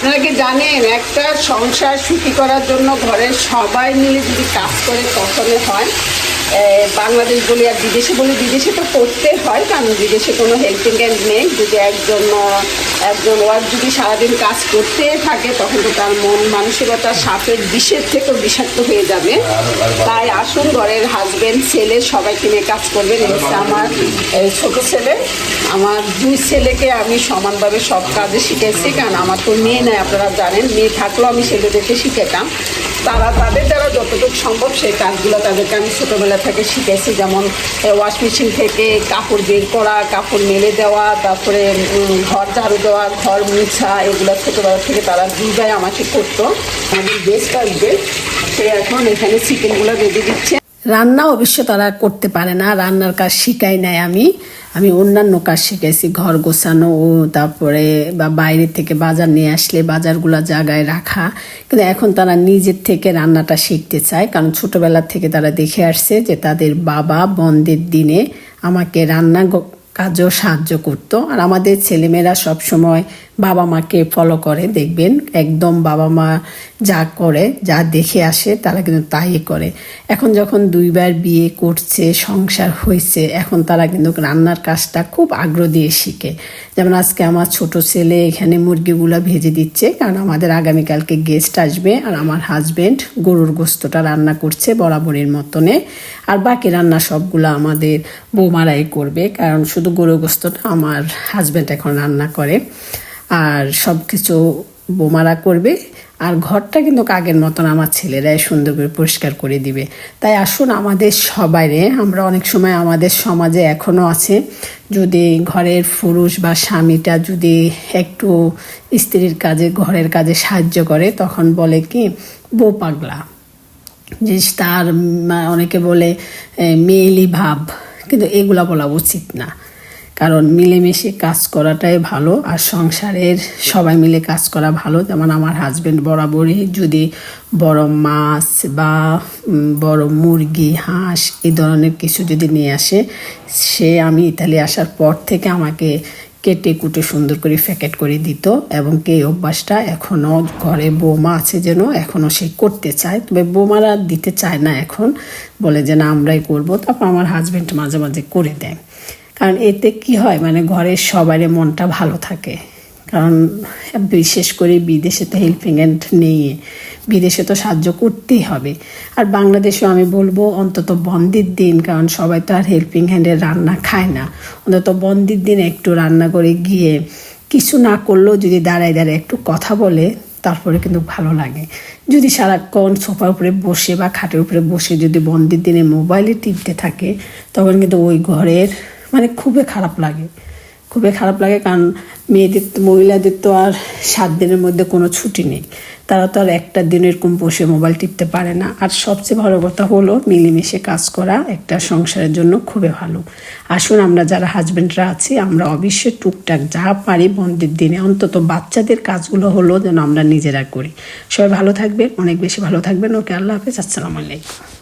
আপনারা কি জানেন, একটা সংসার সুখী করার জন্য ঘরের সবাই মিলে যদি কাজ করে তখনই হয় বাংলাদেশ বলি আর বিদেশে বলি, বিদেশে তো করতে হয়, কারণ বিদেশে কোনো হেল্পিং হ্যান্ড নেই। যদি একজন একজন ওয়ার্ড যদি সারাদিন কাজ করতে থাকে, তখন তো তার মন মানসিকতা সাপের বিষের থেকেও বিষাক্ত হয়ে যাবে। তাই আসুন ঘরের হাজবেন্ড ছেলে সবাইকে নিয়ে কাজ করবেন। এই আমার ছোট ছেলে। আমার দুই ছেলেকে আমি সমানভাবে সব কাজে শিখেছি, কারণ আমার তো মেয়ে নাই, আপনারা জানেন। মেয়ে থাকলেও আমি ছেলেদেরকে শিখাতাম তারা তাদের দ্বারা যতটুকু সম্ভব সেই কাজগুলো তাদেরকে আমি ছোটোবেলা থেকে শিখেছি। যেমন ওয়াশ মেশিন থেকে কাপড় বের করা, কাপড় মেলে দেওয়া, তারপরে ঘর ঝাড়ু দেওয়া, ঘর মুছা, এগুলো ছোটোবেলা থেকে তারা ভাই আমাকে করতো। আমাদের বেস্ট আসবে সে এখন এখানে চিকেনগুলো বেঁধে দিচ্ছে। রান্না অবশ্য তারা করতে পারে না, রান্নার কাজ শিখাই নাই আমি। আমি অন্যান্য কাজ শিখেছি ঘর গোছানো ও তারপরে বা বাইরে থেকে বাজার নিয়ে আসলে বাজারগুলো জায়গায় রাখা। কিন্তু এখন তারা নিজের থেকে রান্নাটা শিখতে চায়, কারণ ছোটোবেলা থেকে তারা দেখে আসছে যে তাদের বাবা বন্ধের দিনে আমাকে রান্না কাজও সাহায্য করতো। আর আমাদের ছেলেমেয়েরা সবসময় বাবা মাকে ফলো করে, দেখবেন একদম বাবা মা যা করে, যা দেখে আসে তারা কিন্তু তাই করে। এখন যখন দুইবার বিয়ে করছে, সংসার হয়েছে, এখন তারা কিন্তু রান্নার কাজটা খুব আগ্রহ দিয়ে শিখে। যেমন আজকে আমার ছোট ছেলে এখানে মুরগিগুলো ভেজে দিচ্ছে, কারণ আমাদের আগামীকালকে গেস্ট আসবে আর আমার হাজব্যান্ড গরুর গোস্তটা রান্না করছে বরাবরের মতনে। আর বাকি রান্না সবগুলো আমাদের বৌমারাই করবে, কারণ শুধু গরুর গোস্তটা আমার হাজব্যান্ড এখন রান্না করে। আর সব কিছু বোমারা করবে। আর ঘরটা কিন্তু আগের মতন আমার ছেলেরাই সুন্দর করে পরিষ্কার করে দিবে। তাই আসুন আমাদের সবাইরে আমরা অনেক সময় আমাদের সমাজে এখনও আছে। যদি ঘরের পুরুষ বা স্বামীটা যদি একটু স্ত্রীর কাজে, ঘরের কাজে সাহায্য করে, তখন বলে কি, বউ পাগলা। যে তার অনেকে বলে মেয়েলি ভাব। কিন্তু এগুলা বলা উচিত না। কারণ মিলেমিশে কাজ করাটাই ভালো আর সংসারের সবাই মিলে কাজ করা ভালো। যেমন আমার হাজবেন্ড বরাবরই যদি বড় মাছ বা বড় মুরগি, হাঁস এই ধরনের কিছু যদি নিয়ে আসে, সে আমি ইতালি আসার পর থেকে আমাকে কেটে কুটে সুন্দর করে প্যাকেট করে দিত এবং কে অভ্যাসটা এখনও ঘরে বৌমা আছে যেন এখনও সে করতে চায়। তবে বৌমারা দিতে চায় না এখন, বলে যে না আমরাই করব। তারপর আমার হাজব্যান্ড মাঝে মাঝে করে দেয়। কারণ এতে কি হয়? মানে ঘরের সবারই মনটা ভালো থাকে। কারণ বিশেষ করে বিদেশে তো হেল্পিং হ্যান্ড নেই। বিদেশে তো সাহায্য করতেই হবে। আর বাংলাদেশেও আমি বলব, অন্তত বন্দির দিন, কারণ সবাই তো আর হেল্পিং হ্যান্ডের রান্না খায় না। অন্তত বন্দির দিন একটু রান্না করে গিয়ে কিছু না করলেও যদি দাঁড়ায় দাঁড়ায় একটু কথা বলে, তারপরে কিন্তু ভালো লাগে। যদি সারাক্ষণ সোফার উপরে বসে বা খাটের উপরে বসে যদি বন্দির দিনে মোবাইলে টিপতে থাকে, তখন কিন্তু ওই ঘরের মানে খুবই খারাপ লাগে। খুবই খারাপ লাগে কারণ মেয়েদের তো, মহিলাদের তো আর সাত দিনের মধ্যে কোনো ছুটি নেই। তারা তো আর একটা দিন এরকম বসে মোবাইল টিপতে পারে না। আর সবচেয়ে ভালো কথা হলো মিলেমিশে কাজ করা একটা সংসারের জন্য খুবই ভালো। আসুন আমরা যারা হাজব্যান্ডরা আছি, আমরা অবশ্যই টুকটাক যা পারি বন্ধের দিনে। অন্তত বাচ্চাদের কাজগুলো হলো যেন আমরা নিজেরা করি। সবাই ভালো থাকবেন, অনেক বেশি ভালো থাকবেন। ওকে, আল্লাহ হাফেজ, আসসালামু আলাইকুম।